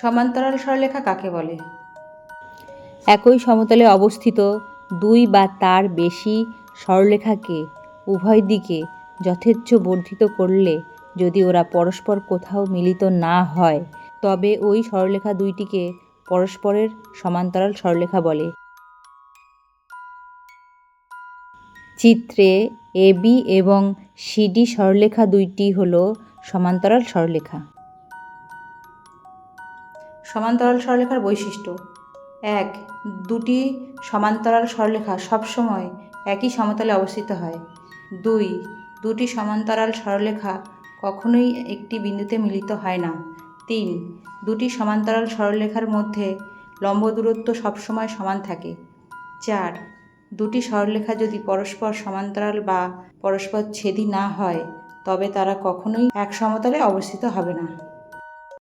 সমান্তরাল সরলরেখা কাকে বলে? একই সমতলে অবস্থিত দুই বা তার বেশি সরলরেখাকে উভয় দিকে যথেচ্ছ বর্ধিত করলে যদি ওরা পরস্পর কোথাও মিলিত না হয়, তবে ওই সরলরেখা দুইটিকে পরস্পরের সমান্তরাল সরলরেখা বলে। চিত্রে এবি এবং সিডি সরলরেখা দুইটি হলো সমান্তরাল সরলরেখা সমান্তরাল সরলরেখার বৈশিষ্ট্য। এক, দুটি সমান্তরাল সরলরেখা সবসময় একই সমতলে অবস্থিত হয়। দুই, দুটি সমান্তরাল সরলরেখা কখনোই একটি বিন্দুতে মিলিত হয় না। তিন, দুটি সমান্তরাল সরলরেখার মধ্যে লম্ব দূরত্ব সবসময় সমান থাকে। চার, দুটি সরলরেখা যদি পরস্পর সমান্তরাল বা পরস্পর ছেদি না হয়, তবে তারা কখনোই এক সমতলে অবস্থিত হবে না।